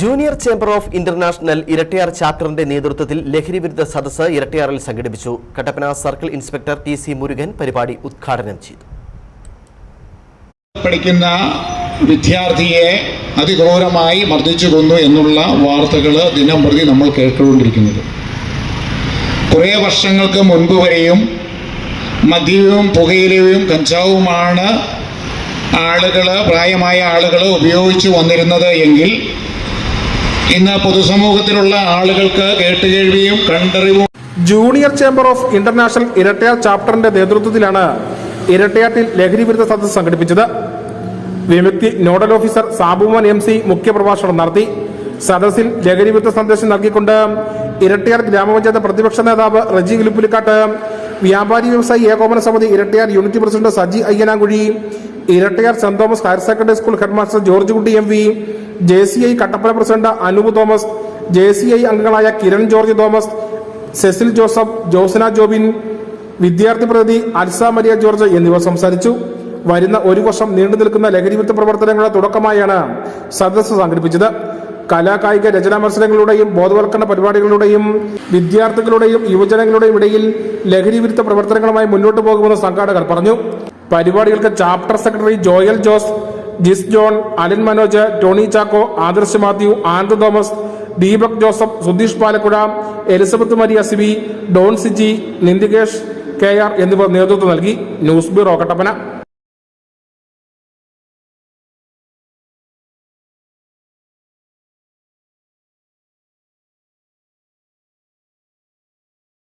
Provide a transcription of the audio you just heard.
Junior chamber of international Erattayar ചാപ്റ്ററിന്റെ നേതൃത്വത്തിൽ ലഹരി വിരുദ്ധ സദസ് ഇരട്ടിയാറിൽ സംഘടിപ്പിച്ചു. Kattappana circle inspector T C Murugan പരിപാടി ഉദ്ഘാടനം ചെയ്തു. പഠിക്കുന്ന വിദ്യാർത്ഥിയെ അതിക്രൂരമായി മർദ്ദിച്ചു കൊന്നു എന്നുള്ള വാർത്തകൾ ദിനം പ്രതി നമ്മൾ കേട്ടുകൊണ്ടിരിക്കുന്നത്. കുറേ വർഷങ്ങൾക്ക് മുൻപ് വരെയും മദ്യവും പുകയിലയും കഞ്ചാവുമാണ് ആളുകൾ പ്രായമായ ആളുകൾ ഉപയോഗിച്ചു വന്നിരുന്നത് എങ്കിൽ ഇന്ന് പൊതുസമൂഹത്തിലുള്ള ആളുകൾക്ക് കേട്ടുകേൾവിയും കണ്ടറിവും junior chamber of international Erattayar ചാപ്റ്ററിന്റെ നേതൃത്വത്തിലാണ് ഇരട്ടയാട്ടിൽ ലഹരി വിരുദ്ധ സദസ്സ് സംഘടിപ്പിച്ചത്. Vimukthi nodal officer Sabumon M C മുഖ്യപ്രഭാഷണം നടത്തി. സദസ്സിൽ ലഹരി വിരുദ്ധ സന്ദേശം നൽകിക്കൊണ്ട് ഇരട്ടയാർ ഗ്രാമപഞ്ചായത്ത് പ്രതിപക്ഷ നേതാവ് റജി ഗിലുപ്പുലിക്കാട്ട് വ്യാപാരി വ്യവസായി ഏകോപന സമിതി Erattayar unit president Saji Ayyanankuzhi Erattayar saint Thomas higher secondary school headmaster George Kutty M V J C I Kattappana president Anoop Thomas J C I അംഗങ്ങളായ Kiran George Thomas Cecil Joseph Josna Jobin വിദ്യാർത്ഥി പ്രതിനിധി അൽസ Maria George എന്നിവർ സംസാരിച്ചു. വരുന്ന ഒരു വർഷം നീണ്ടു നിൽക്കുന്ന ലഹരിവിരുദ്ധ പ്രവർത്തനങ്ങളുടെ തുടക്കമായാണ് സദസ്സ് സംഘടിപ്പിച്ചത്. കലാകായിക രചനാ മത്സരങ്ങളുടെയും ബോധവൽക്കരണ പരിപാടികളുടെയും വിദ്യാർത്ഥികളുടെയും യുവജനങ്ങളുടെയും ഇടയിൽ ലഹരിവിരുദ്ധ പ്രവർത്തനങ്ങളുമായി മുന്നോട്ട് പോകുമെന്ന് സംഘാടകർ പറഞ്ഞു. പരിപാടികൾക്ക് chapter secretary Joel Jose Jis John Alan Manoj Tony Chacko Adarsh Mathew Anand Thomas Deepak Joseph Sudheesh Palakkuzha Elizabeth Maria Sibi Don Siji Nindikesh K R എന്നിവർ നേതൃത്വം നൽകി ന്യൂസ് ബ്യൂറോ കട്ടപ്പന.